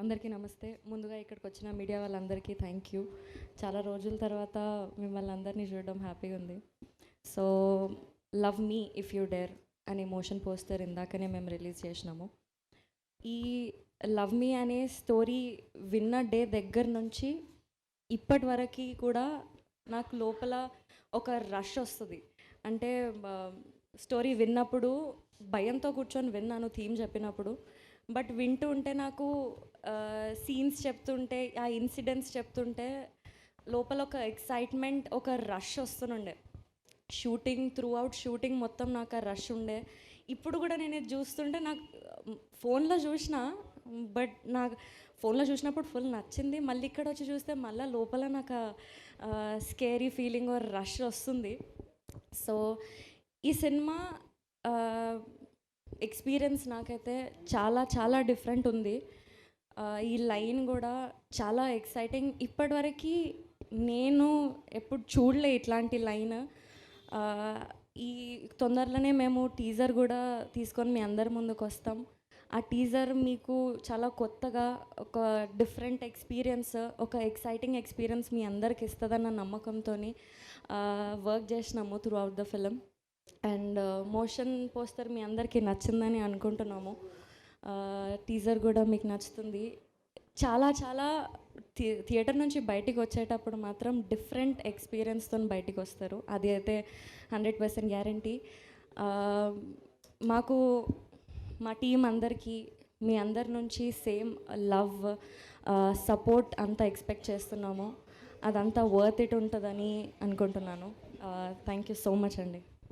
అందరికీ నమస్తే. ముందుగా ఇక్కడికి వచ్చిన మీడియా వాళ్ళందరికీ థ్యాంక్ యూ చాలా రోజుల తర్వాత మిమ్మల్ని అందరినీ చూడడం హ్యాపీగా ఉంది. So love me if you dare అనే మోషన్ పోస్టర్ ఇందాకనే మేము రిలీజ్ చేసినాము. ఈ లవ్ మీ అనే స్టోరీ విన్న డే దగ్గర నుంచి ఇప్పటి వరకు కూడా నాకు లోపల ఒక రష్ వస్తుంది. అంటే స్టోరీ విన్నప్పుడు భయంతో కూర్చొని విన్నాను థీమ్ చెప్పినప్పుడు. బట్ వింటూ ఉంటే నాకు సీన్స్ చెప్తుంటే ఆ ఇన్సిడెంట్స్ చెప్తుంటే లోపల ఒక ఎక్సైట్మెంట్ ఒక రష్ వస్తుండే. షూటింగ్ త్రూ అవుట్ షూటింగ్ మొత్తం నాకు ఆ రష్ ఉండే. ఇప్పుడు కూడా నేను ఇది చూస్తుంటే నాకు ఫోన్లో చూసిన బట్ నాకు ఫోన్లో చూసినప్పుడు ఫుల్ నచ్చింది. మళ్ళీ ఇక్కడ వచ్చి చూస్తే మళ్ళీ లోపల నాకు స్కేరీ ఫీలింగ్ రష్ వస్తుంది. సో ఈ సినిమా ఎక్స్పీరియన్స్ నాకైతే చాలా చాలా డిఫరెంట్ ఉంది. ఈ లైన్ కూడా చాలా ఎక్సైటింగ్ ఇప్పటివరకు నేను ఎప్పుడు చూడలే ఇట్లాంటి లైన్. ఈ తొందరలోనే మేము టీజర్ కూడా తీసుకొని మీ అందరి ముందుకు వస్తాం. ఆ టీజర్ మీకు చాలా కొత్తగా ఒక డిఫరెంట్ ఎక్స్పీరియన్స్ ఒక ఎక్సైటింగ్ ఎక్స్పీరియన్స్ మీ అందరికి ఇస్తుందన్న నమ్మకంతో వర్క్ చేసినాము throughout the film and uh, motion poster మీ అందరికీ నచ్చిందని అనుకుంటున్నాము. Uh, టీజర్ కూడా మీకు నచ్చుతుంది. చాలా చాలా థియేటర్ నుంచి బయటికి వచ్చేటప్పుడు మాత్రం డిఫరెంట్ ఎక్స్పీరియన్స్తో బయటికి వస్తారు. అది అయితే హండ్రెడ్ పర్సెంట్ గ్యారంటీ మాకు మా టీం అందరికీ మీ అందరి నుంచి సేమ్ లవ్ సపోర్ట్ అంతా ఎక్స్పెక్ట్ చేస్తున్నాము. అదంతా వర్త్ ఇట్ ఉంటుందని అనుకుంటున్నాను. థ్యాంక్ యూ సో మచ్ అండి.